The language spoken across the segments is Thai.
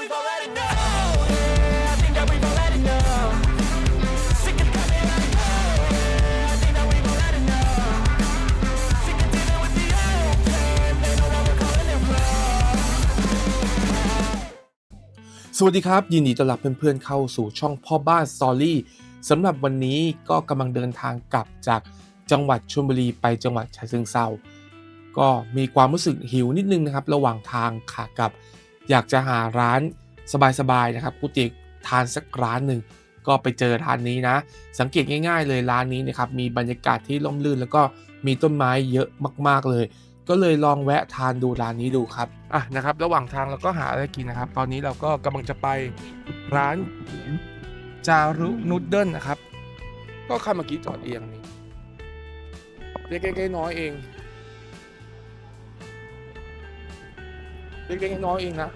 สวัสดีครับ ยินดีต้อนรับเพื่อนๆเข้าสู่ช่องพ่อบ้านสตอรี่สำหรับวันนี้ก็กำลังเดินทางกลับจากจังหวัดชลบุรีไปจังหวัดฉะเชิงเซาก็มีความรู้สึกหิวนิดนึงนะครับ ระหว่างทางขากลับ อยากจะหาร้านสบายๆนะครับกุฏิทานสักร้านหนึ่งก็ไปเจอร้านนี้นะ สังเกตง่าย ๆ เลยร้านนี้นะครับมีบรรยากาศที่ร่มรื่น แล้วก็มีต้นไม้เยอะมาก ๆ เลย ก็เลยลองแวะทานดูร้านนี้ดูครับอะนะครับ ระหว่างทางเราก็หาอะไรกินนะครับ ตอนนี้เราก็กำลังจะไปร้านจารุนูดเดิลนะครับ ก็คันเมื่อกี้จอดเอียงนี่เล็กๆน้อยๆเอง เล็กๆน้อยๆเองนะ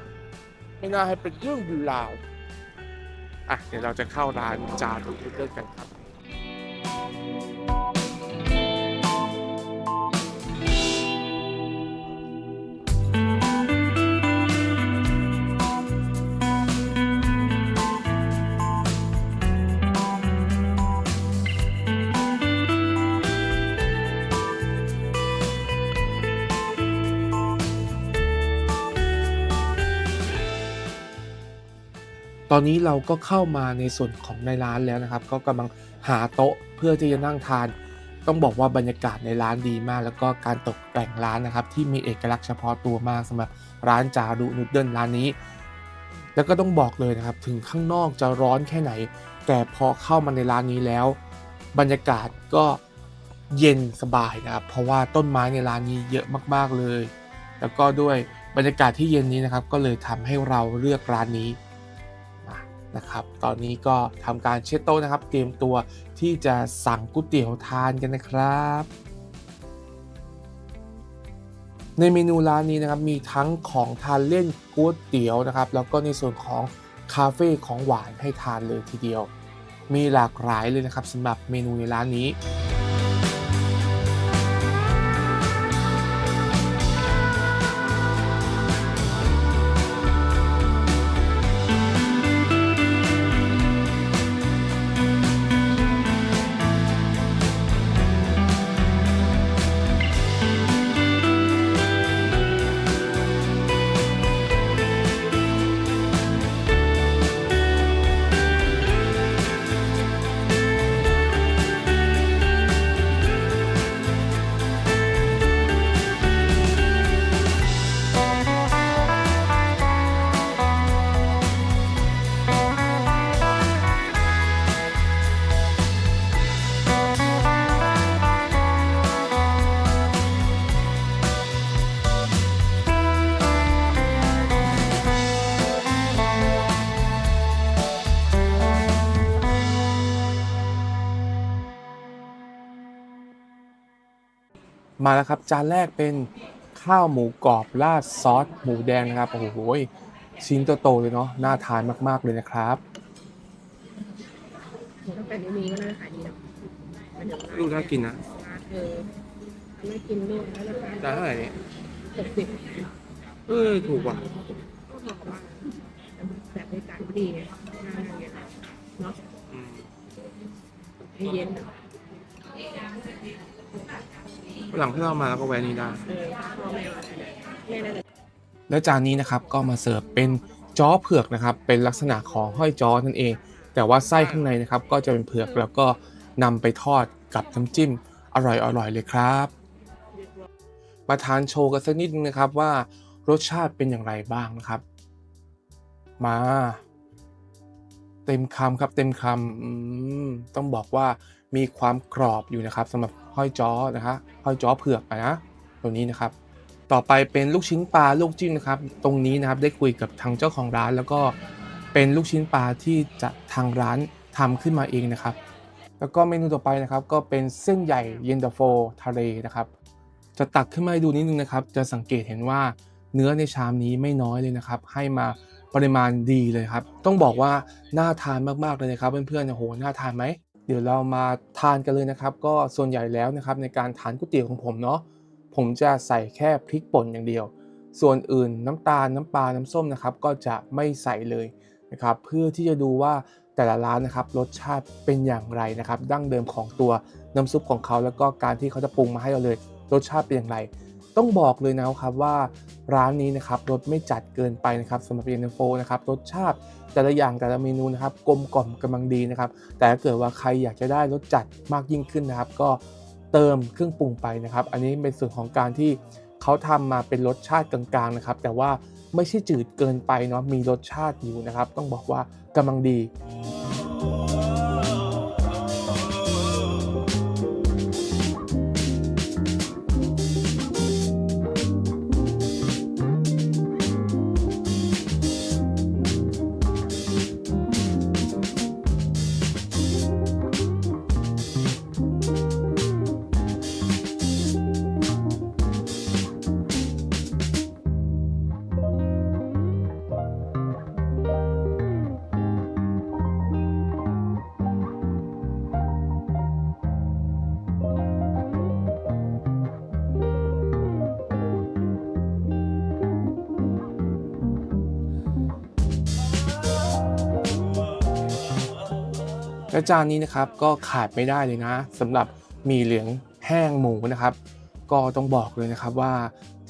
ไม่น่าให้เป็นเรื่องเป็นราว อะ เดี๋ยวเราจะเข้าร้านจารุนูดเดิลกันครับ ตอนนี้เราก็เข้ามาในส่วนของในร้านแล้วนะครับ ก็กำลังหาโต๊ะเพื่อที่จะนั่งทาน ต้องบอกว่าบรรยากาศในร้านดีมาก แล้วก็การตกแต่งร้านนะครับ ที่มีเอกลักษณ์เฉพาะตัวมากสำหรับร้านจารุนูดเดิลร้านนี้ แล้วก็ต้องบอกเลยนะครับ ถึงข้างนอกจะร้อนแค่ไหน แต่พอเข้ามาในร้านนี้แล้ว บรรยากาศก็เย็นสบายนะครับ เพราะว่าต้นไม้ในร้านนี้เยอะมากๆเลย แล้วก็ด้วยบรรยากาศที่เย็นนี้นะครับ ก็เลยทำให้เราเลือกร้านนี้ นะครับ ตอนนี้ก็ทำการเช็ดโต๊ะนะครับ เตรียมตัวที่จะสั่งก๋วยเตี๋ยวทานกันนะครับ ในเมนูร้านนี้นะครับมีทั้งของทานเล่นก๋วยเตี๋ยวนะครับ แล้วก็ในส่วนของคาเฟ่ของหวานให้ทานเลยทีเดียว มีหลากหลายเลยนะครับสำหรับเมนูในร้านนี้ มาแล้วครับ จานแรกเป็นข้าวหมูกรอบราดซอสหมูแดงนะครับ โอ้โหชิ้นโตๆเลยเนาะน่าทานมาก ๆ เลยนะครับตั้งแต่นี้ก็น่าจะขายดีนะมันเดี๋ยวลูกน่ากินนะเออไม่กินด้วยแล้วราคาจานเท่าไหร่เนี่ยหกสิบเออถูกว่ะก็พอกับว่าแต่บริการก็ดีไงงานอย่างเงี้ยเนาะอืมให้เย็นอะ วันหลังที่เรามาแล้วก็แวะนี้ได้แม่มาแม่น่าจะแล้วจานนี้นะครับก็มาเสิร์ฟเป็นจ้อเผือกนะครับ เป็นลักษณะของห้อยจ้อนั่นเอง แต่ว่าไส้ข้างในนะครับ ก็จะเป็นเผือกแล้วก็นำไปทอดกับน้ำจิ้มอร่อยๆเลยครับมาทานโชว์กันสักนิดนึงนะครับว่ารสชาติเป็นอย่างไรบ้างนะครับ มา เต็มคำครับเต็มคำต้องบอกว่า มีความกรอบอยู่นะครับสำหรับห้อยจ้อนะคะห้อยจ้อเผือกนะตัวนี้นะครับ ต่อไปเป็นลูกชิ้นปลาลูกจิ้มนะครับ ตรงนี้นะครับได้คุยกับทางเจ้าของร้าน แล้วก็เป็นลูกชิ้นปลาที่จะทางร้านทำขึ้นมาเองนะครับ แล้วก็เมนูต่อไปนะครับก็เป็นเส้นใหญ่เย็นตาโฟทะเลนะครับ จะตักขึ้นมาให้ดูนิดนึงนะครับ จะสังเกตเห็นว่าเนื้อในชามนี้ไม่น้อยเลยนะครับ ให้มาปริมาณดีเลยครับ ต้องบอกว่าน่าทานมากๆเลยนะครับเพื่อนๆโอ้โหน่าทานไหม เดี๋ยวเรามาทานกันเลยนะครับ ก็ส่วนใหญ่แล้วนะครับในการทานก๋วยเตี๋ยวของผมเนาะผมจะใส่แค่พริกป่นอย่างเดียว ส่วนอื่นน้ำตาลน้ำปลาน้ำส้มนะครับ ก็จะไม่ใส่เลยนะครับ เพื่อที่จะดูว่าแต่ละร้านนะครับรสชาติเป็นอย่างไรนะครับ ดั้งเดิมของตัวน้ำซุปของเขาแล้วก็การที่เขาจะปรุงมาให้เราเลย รสชาติเป็นอย่างไร ต้องบอกเลยนะครับว่าร้านนี้นะครับรสไม่จัดเกินไปนะครับสำหรับเย็นตาโฟนะครับรสชาติแต่ละอย่างแต่ละเมนูนะครับกลมกล่อมกำลังดีนะครับ แต่ถ้าเกิดว่าใครอยากจะได้รสจัดมากยิ่งขึ้นนะครับ ก็เติมเครื่องปรุงไปนะครับ อันนี้เป็นส่วนของการที่เขาทำมาเป็นรสชาติกลางๆนะครับ แต่ว่าไม่ใช่จืดเกินไปเนาะมีรสชาติอยู่นะครับ ต้องบอกว่ากำลังดี และจานนี้นะครับก็ขาดไม่ได้เลยนะสำหรับมีเหลืองแห้งหมูนะครับ ก็ต้องบอกเลยนะครับว่า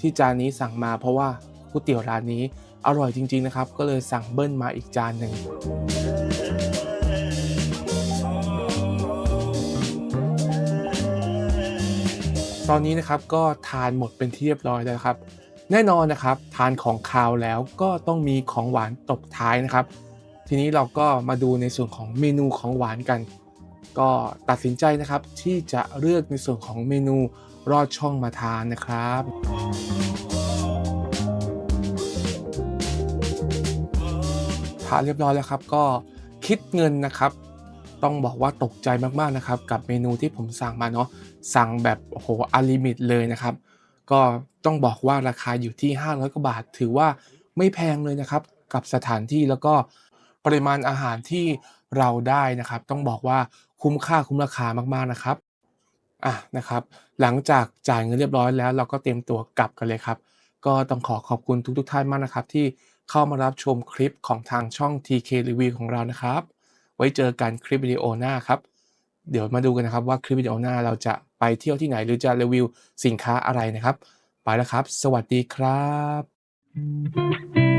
ที่จานนี้สั่งมาเพราะว่าก๋วยเตี๋ยวร้านนี้อร่อยจริง ๆนะครับ ก็เลยสั่งเบิ้ลมาอีกจานหนึ่งตอนนี้นะครับก็ทานหมดเป็นที่เรียบร้อยแล้วครับ แน่นอนนะครับ ทานของคาวแล้วก็ต้องมีของหวานตบท้ายนะครับ ทีนี้เราก็มาดูในส่วนของเมนูของหวานกัน ก็ตัดสินใจนะครับที่จะเลือกในส่วนของเมนูรอดช่องมาทานนะครับทานเรียบร้อยแล้วครับก็คิดเงินนะครับ ต้องบอกว่าตกใจมากๆนะครับ กับเมนูที่ผมสั่งมาเนาะสั่งแบบโอ้โหอลิมิตเลยนะครับ ก็ต้องบอกว่าราคาอยู่ที่ 500กว่าบาท ถือว่าไม่แพงเลยนะครับ กับสถานที่แล้วก็ ปริมาณอาหารที่เราได้นะครับ ต้องบอกว่าคุ้มค่าคุ้มราคามากๆนะครับอะนะครับ หลังจากจ่ายเงินเรียบร้อยแล้ว เราก็เตรียมตัวกลับกันเลยครับ ก็ต้องขอขอบคุณทุกๆท่านมากนะครับ ที่เข้ามารับชมคลิปของทางช่อง TK Review ของเรานะครับ ไว้เจอกันคลิปวิดีโอหน้าครับ เดี๋ยวมาดูกันนะครับว่าคลิปวิดีโอหน้าเราจะไปเที่ยวที่ไหนหรือจะรีวิวสินค้าอะไรนะครับ ไปแล้วครับ สวัสดีครับ